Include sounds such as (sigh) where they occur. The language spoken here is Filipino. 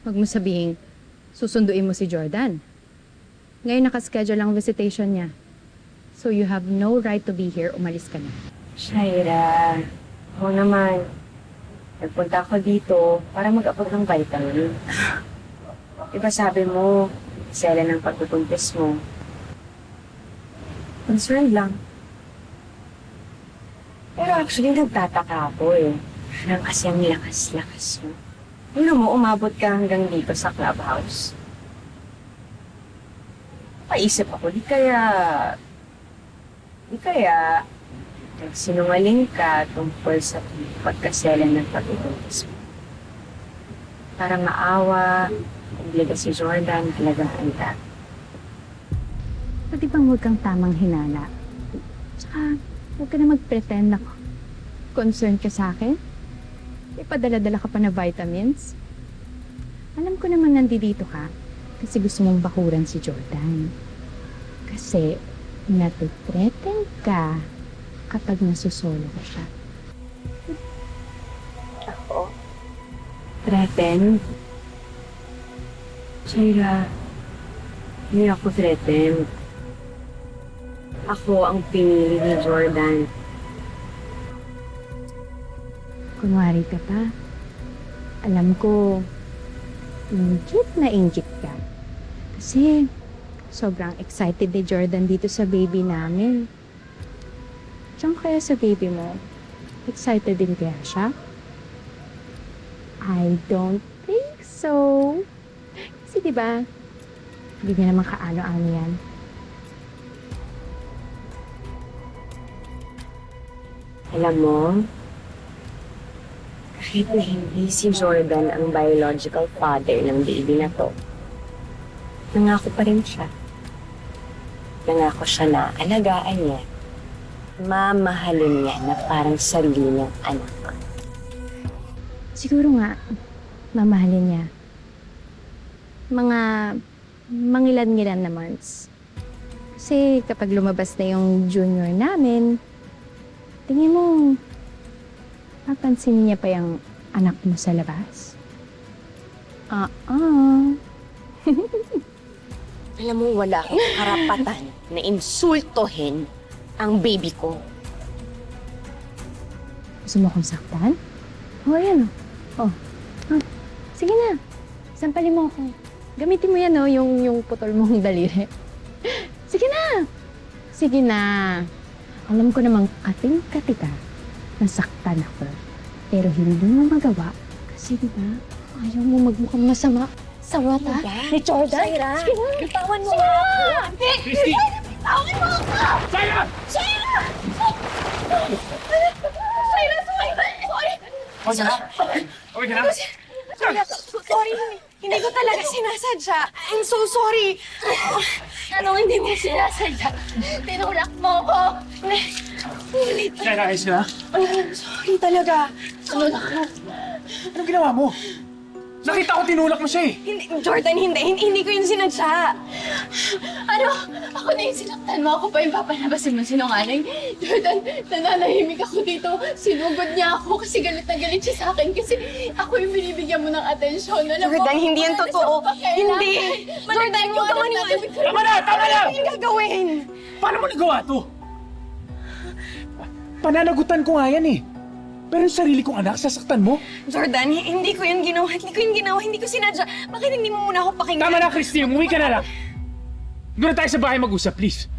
Huwag mo sabihin, susunduin mo si Jordan. Ngayon nakaschedule ang visitation niya. So you have no right to be here. Umalis ka na. Shaira, ako naman. Nagpunta ako dito para mag-abot ng vitamin. Diba sabi mo, sela ng pagpupuntis mo. Concerned lang. Pero actually, nagtataka ako eh. Parang kasi ang lakas-lakas mo. Ano mo, umabot ka hanggang dito sa clubhouse. Paisip ako, di kaya... Di kaya... Sinungaling ka tungkol sa pagkasela ng pagpupuntis mo. Para maawa, obliga si Jordan, talagang ka. Pwede bang huwag kang tamang hinala? Tsaka, huwag ka na mag-pretend na concerned ka sa akin. May padala-dala ka pa na vitamins. Alam ko naman nandito ka kasi gusto mong bakuran si Jordan. Kasi natitreten ka kapag nasusolo ko siya. Ako? Threaten? Shaira, hindi ako threaten. Ako ang pinili ni Jordan. Kunwari ka pa. Alam ko, inggit na inggit ka. Kasi, sobrang excited ni Jordan dito sa baby namin. Diyan kaya sa baby mo, excited din kaya siya? I don't think so. Kasi di ba, hindi niya naman kaano-ano yan. Alam mo, kahit na hindi si Jordan ang biological father ng baby na to, nangako pa rin siya. Nangako siya na alagaan niya, mamahalin niya na parang sarili niyang anak. Siguro nga, mamahalin niya. Mga mangilan-ngilan na months. Kasi kapag lumabas na yung junior namin, tingin mo, papansin niya pa yung anak mo sa labas? Ah, ah. (laughs) Alam mo, wala akong karapatan na insultohin ang baby ko. Gusto mo akong saktan? Oh, ayan oh. Oh. Ah, sige na. Sampalin mo ako. Gamitin mo yan, oh, yung, yung putol mong daliri. (laughs) sige na. Sige na. Alam ko namang kating-kati ka. Nasaktan ako. Pero hindi mo magawa. Kasi di ba, ayaw mo magmukhang masama sa mata ni Jordan. Shaira, bitawan mo na. ako. Christy! Bitawan mo ako! Shaira! Shaira! Shaira, sorry! Sorry! Okay ka na? Okay ka na? Shaira, sorry. Hindi ko talaga sinasadya. I'm so sorry. Anong hindi mo sinasadya? Tinulak mo ko! Ayos ka na? Sorry talaga. Tinulak ka. Anong ginawa mo? Nakita ko tinulak mo siya eh. Hindi, Jordan, hindi. Hindi, hindi ko yun sinadya. Ano? Ako na yung sinaktan mo. Ako pa yung papalabasin mo sinungaling. Jordan, nananahimik ako dito. Sinugod niya ako kasi galit na galit siya sa akin kasi ako yung binibigyan mo ng atensyon. Alam mo, Jordan, hindi yan totoo. Hindi. Jordan, mo huwag ka alam maniwala. Tama na! Tama na! Ano yung gagawin? Paano mo nagawa to? Pananagutan ko nga yan eh. Pero yung sarili kong anak, sasaktan mo? Jordan, hi- hindi ko yun ginawa. Hindi ko yun ginawa. Hindi ko sinadya. Bakit hindi mo muna ako pakinggan? Tama na, Christy. Umuwi ka na lang. Doon na tayo sa bahay mag-usap, please.